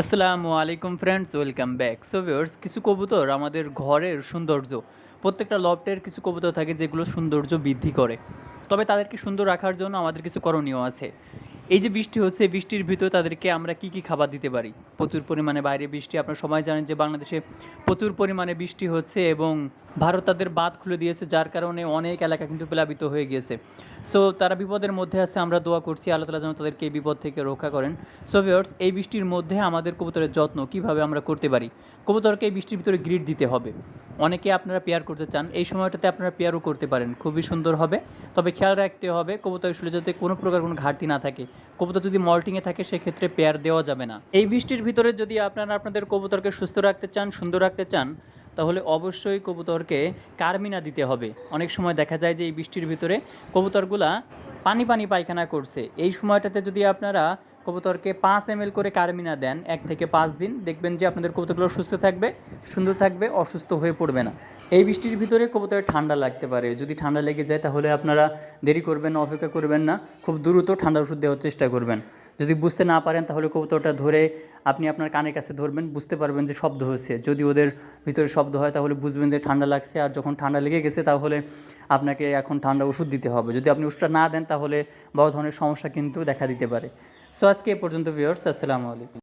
আসসালামু আলাইকুম friends welcome back so viewers কিছু কবুতর আমাদের ঘরের সৌন্দর্য, প্রত্যেকটা লফটের কিছু কবুতর থাকে যেগুলো সৌন্দর্য বৃদ্ধি করে। তবে তাদেরকে সুন্দর রাখার জন্য আমাদের কিছু করণীয় আছে। এই যে বৃষ্টি হচ্ছে, বৃষ্টির ভিতরে তাদেরকে আমরা কি কি খাবার দিতে পারি? প্রচুর পরিমাণে বাইরে বৃষ্টি, আপনারা সবাই জানেন যে বাংলাদেশে প্রচুর পরিমাণে বৃষ্টি হচ্ছে এবং ভারত তাদের বাঁধ খুলে দিয়েছে, যার কারণে অনেক এলাকা কিন্তু প্লাবিত হয়ে গিয়েছে। সো তারা বিপদের মধ্যে আছে, আমরা দোয়া করছি, আল্লাহ তালা যেন তাদেরকে এই বিপদ থেকে রক্ষা করেন। সো ভিউয়ার্স এই বৃষ্টির মধ্যে আমাদের কবুতরের যত্ন কীভাবে আমরা করতে পারি? কবুতরকে এই বৃষ্টির ভিতরে গ্রিড দিতে হবে। অনেকে আপনারা পেয়ার করতে চান, এই সময়টাতে আপনারা পেয়ারও করতে পারেন, খুবই সুন্দর হবে। তবে খেয়াল রাখতে হবে, কবুতর আসলে যাতে কোনো প্রকার কোনো ঘাটতি না থাকে, কবুতর যদি মল্টিংয়ে থাকে সেক্ষেত্রে পেয়ার দেওয়া যাবে না। এই বৃষ্টির ভিতরে যদি আপনারা আপনাদের কবুতরকে সুস্থ রাখতে চান, সুন্দর রাখতে চান তাহলে অবশ্যই কবুতরকে কারমিনা দিতে হবে। অনেক সময় দেখা যায় যে এই বৃষ্টির ভিতরে কবুতরগুলা পানি পানি পায়খানা করছে। এই সময়টাতে যদি আপনারা কবুতরকে পাঁচ এম করে কারমিনা দেন, এক থেকে পাঁচ দিন, দেখবেন যে আপনাদের কবুতরগুলো সুস্থ থাকবে, সুন্দর থাকবে, অসুস্থ হয়ে পড়বে না। এই বৃষ্টির ভিতরে কবুতরের ঠান্ডা লাগতে পারে। যদি ঠান্ডা লেগে যায় তাহলে আপনারা দেরি করবেন না, অপেক্ষা করবেন না। খুব দ্রুত ঠান্ডা ওষুধ দেওয়ার চেষ্টা করবেন। যদি বুঝতে না পারেন, তাহলে কবুতরটা ধরে আপনি আপনার কানের কাছে ধরবেন, বুঝতে পারবেন যে শব্দ হয়েছে। যদি ওদের ভিতরে শব্দ হয়, তাহলে বুঝবেন যে ঠান্ডা লাগছে, আর যখন ঠান্ডা লেগে গেছে, তাহলে আপনাকে এখন ঠান্ডা ওষুধ দিতে হবে। যদি আপনি ওষুধটা না দেন, তাহলে বড় ধরনের সমস্যা কিন্তু দেখা দিতে পারে। সো আজকে এ পর্যন্ত ভিউয়ার্স আসসালামু আলাইকুম।